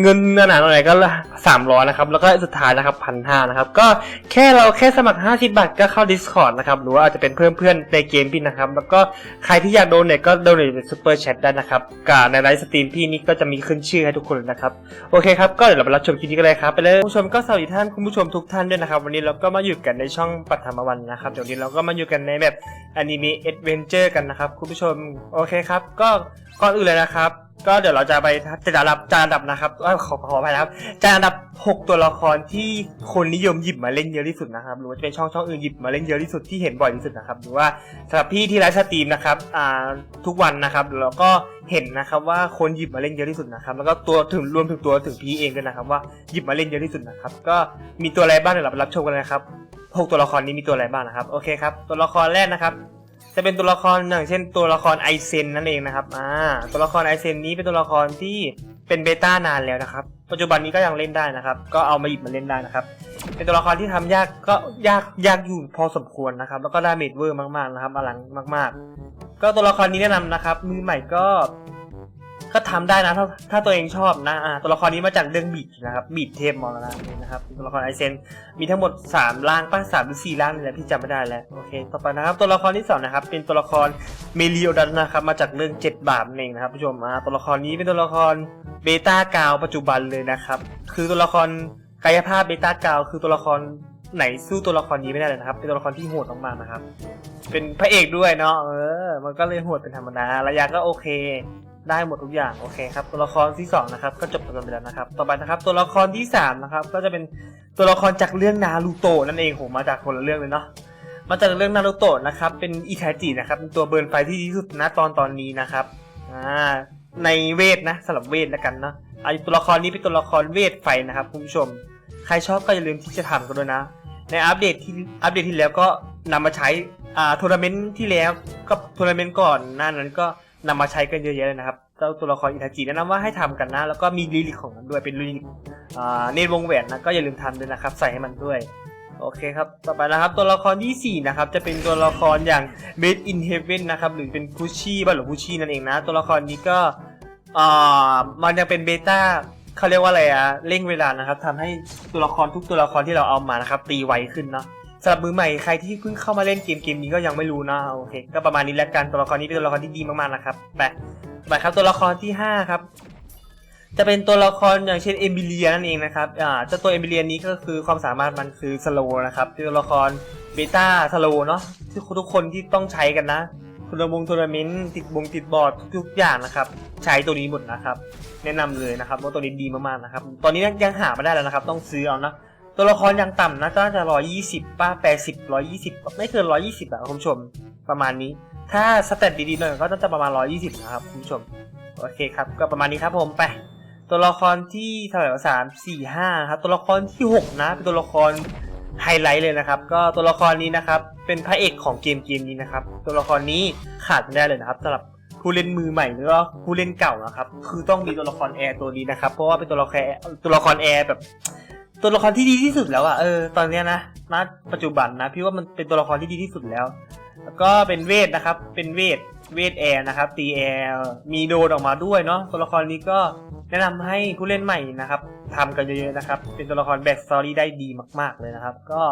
เงินหนาๆหน่อยก็300นะครับ แล้วก็สุดท้ายนะครับพันห้านะครับ ก็แค่เราแค่สมัคร 50 บาทก็เข้า Discord นะครับ หรือว่าอาจจะเป็นเพื่อนเพื่อนๆในเกมพี่นะครับ แล้วก็ใครที่อยากโดนเนี่ยก็โดนในซูเปอร์แชทได้นะครับกับในไลฟ์สตรีมพี่นี่ก็จะมีขึ้นชื่อให้ทุกคนนะครับ โอเคครับ ก็เดี๋ยวเราไปรับชมคลิปนี้กันเลยครับ ไปเลยคุณผู้ชมก็สวัสดีท่านคุณผู้ชมทุกท่านด้วยนะครับ วันนี้เราก็มาอยู่กันในช่องปัทมวันนะครับ เดี๋ยวนี้เราก็มาอยู่กันในแบบอนิเมะเอ็ดเวนเจอร์กันนะครับคุณผู้ชม โอเคครับ ก็ ก่อนอื่นเลยนะครับ ก็เดี๋ยวเราจะไปจัดอันดับจัดอันดับนะครับขอขออภัยนะครับจัดอันดับ 6 ตัวละครที่คนนิยมหยิบมาเล่นเยอะที่สุดนะครับหรือว่าจะเป็นช่องช่องอื่นหยิบมาเล่นเยอะที่สุดที่เห็นบ่อยที่สุดนะครับหรือว่าสำหรับพี่ที่ไลฟ์สตรีมนะครับอ่าทุกวันนะครับแล้วก็เห็นนะครับว่าคนหยิบมาเล่นเยอะที่สุดนะครับ แล้วก็ตัวถึงรวมถึงตัวถึงพี่เองด้วยนะครับว่าหยิบมาเล่นเยอะที่สุดนะครับ ก็มีตัวอะไรบ้างเดี๋ยวเราไปรับชมกันนะครับหกตัวละครนี้มีตัวอะไรบ้างนะครับโอเคครับตัวละครแรกนะครับ จะเป็นตัวละครอย่างเช่นตัวละครไอเซนนั่นเองนะครับอ่าตัวละครไอเซนนี้เป็นตัวละครที่เป็นเบต้านานแล้วนะครับ ปัจจุบันนี้ก็ยังเล่นได้นะครับ ก็เอามาหยิบมาเล่นได้นะครับ เป็นตัวละครที่ทำยากก็ยากยากอยู่พอสมควรนะครับ แล้วก็ดาเมจเวอร์มากๆนะครับอลังมาก ๆ ก็ตัวละครนี้แนะนำนะครับ มือใหม่ก็ ก็ทำได้นะถ้าถ้าตัวเองชอบนะอ่าตัวละครนี้มาจากเรื่องบีดนะครับบีดเทพมอลนะนี่นะครับตัวละครไอเซนมีทั้งหมด 3 ร่างป้าสามหรือสี่ร่างนี่แหละพี่จำไม่ได้แล้วโอเคต่อไปนะครับตัวละครที่สองนะครับเป็นตัวละครเมลิโอดันนะครับมาจากเรื่อง 7 บาปนั่นเองนะครับผู้ชมอ่าตัวละครนี้เป็นตัวละครเบต้ากาวปัจจุบันเลยนะครับคือตัวละครกายภาพเบต้ากาวคือตัวละครไหนสู้ตัวละครนี้ไม่ได้เลยนะครับ เป็นตัวละครที่โหดมากๆนะครับ เป็นพระเอกด้วยเนาะเออ มันก็เลยโหดเป็นธรรมดาระยะก็โอเค ได้หมดทุกอย่างโอเคครับตัวละครที่สองนะครับก็จบกันไปแล้วนะครับ ต่อไปนะครับตัวละครที่สามนะครับก็จะเป็นตัวละครจากเรื่องนารูโตะนั่นเองโหมาจากคนละเรื่องเลยเนาะมาจากเรื่องนารูโตะนะครับเป็นอิทาจินะครับเป็นตัวเบิร์นไฟที่ดีที่สุดนะตอนตอนนี้นะครับอ่าในเวทนะสำหรับเวทแล้วกันเนาะอาตัวละครนี้เป็นตัวละครเวทไฟนะครับคุณผู้ชม ใครชอบก็อย่าลืมที่จะทำกันด้วยนะ ในอัปเดตที่อัปเดตที่แล้วก็นำมาใช้อ่าทัวร์นาเมนต์ที่แล้วก็ทัวร์นาเมนต์ก่อนหน้านั้นก็ นำมาใช้กันเยอะแยะเลยนะครับเจ้าตัวละครอิทาจิแนะนำว่าให้ทำกันนะ แล้วก็มีลิลิกของมันด้วยเป็นลิลิกเนตรวงแหวนนะก็อย่าลืมทำด้วยนะครับ ใส่ให้มันด้วย โอเคครับต่อไปนะครับตัวละครที่สี่นะครับ จะเป็นตัวละครอย่าง Made in Heaven นะครับ หรือเป็นพุชชี่บ้าหรือพุชชี่นั่นเองนะ ตัวละครนี้ก็มันยังเป็นเบต้าเขาเรียกว่าอะไรอะเร่งเวลานะครับทำให้ตัวละครทุกตัวละครที่เราเอามานะครับ ตีไวขึ้นเนาะำหรับมือใหม่ใครที่เพิ่งเข้ามาเล่นเกมเกมนี้ก็ยังไม่รู้นะโอเคก็ประมาณนี้แล้วกันตัวละครนี้เป็นตัวละครที่ดีมากๆนะครับไปไปครับตัวละครที่ห้าครับ จะเป็นตัวละครอย่างเช่นเอมิเลียนั่นเองนะครับอ่าเจ้าตัวเอมิเลียนี้ก็คือความสามารถมันคือสโลนะครับตัวละครเบต้าสโลเนาะที่ทุกคนที่ต้องใช้กันนะทัวร์นาเมนต์ทัวร์นาเมนต์ติดบงติดบอร์ดทุกๆอย่างนะครับ ใช้ตัวนี้หมดนะครับ แนะนำเลยนะครับว่าตัวนี้ดีมากๆนะครับ ตอนนี้ยังหาไม่ได้แล้วนะครับ ต้องซื้อเอานะ ตัวละครยังต่ำนะก็จะร้อยยี่สิบป้าแปดสิบร้อยยี่สิบไม่เกินร้อยยี่สิบอะคุณผู้ชมประมาณนี้ ถ้าสเตตดีๆหน่อยก็จะประมาณร้อยยี่สิบนะครับคุณผู้ชมโอเคครับก็ประมาณนี้ครับผมไป ตัวละครที่เท่าไหร่สามสี่ห้าครับตัวละครที่หกนะเป็นตัวละครไฮไลท์เลยนะครับ ก็ตัวละครนี้นะครับเป็นพระเอกของเกมเกมนี้นะครับ ตัวละครนี้ขาดไม่ได้เลยนะครับสำหรับผู้เล่นมือใหม่หรือว่าผู้เล่นเก่านะครับ คือต้องมีตัวละครแอร์ตัวนี้นะครับ เพราะว่าเป็นตัวละครตัวละครแอร์แบบ ตัวละครที่ดีที่สุดแล้วอะเออตอนเนี้ยนะณปัจจุบันนะพี่ว่ามันเป็นตัวละครที่ดีที่สุดแล้ว แล้วก็เป็นเวทนะครับ เป็นเวทเวทแอร์นะครับตีแอร์มีโดนออกมาด้วยเนาะตัวละครนี้ก็แนะนำให้ผู้เล่นใหม่นะครับทำกันเยอะๆนะครับ เป็นตัวละครแบ็กสตอรี่ได้ดีมาก ๆเลยนะครับ ก็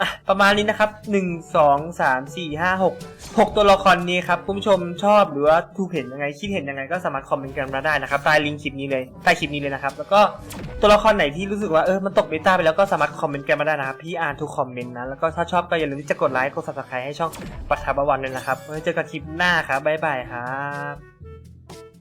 อะ ประมาณนี้นะครับหนึ่งสองสามสี่ห้าหกหกตัวละครนี้ครับคุณผู้ชมชอบหรือว่าทูเห็นยังไงคิดเห็นยังไงก็สามารถคอมเมนต์กันมาได้นะครับใต้ลิงก์คลิปนี้เลยใต้คลิปนี้เลยนะครับแล้วก็ตัวละครไหนที่รู้สึกว่าเออมันตกเบต้าไปแล้วก็สามารถคอมเมนต์กันมาได้นะครับพี่อ่านทุกคอมเมนต์นะแล้วก็ถ้าชอบก็อย่าลืมที่จะกดไลค์กด subscribe ให้ช่องปัทาวันเลยนะครับไว้เจอกันคลิปหน้าครับบ๊ายบายครับ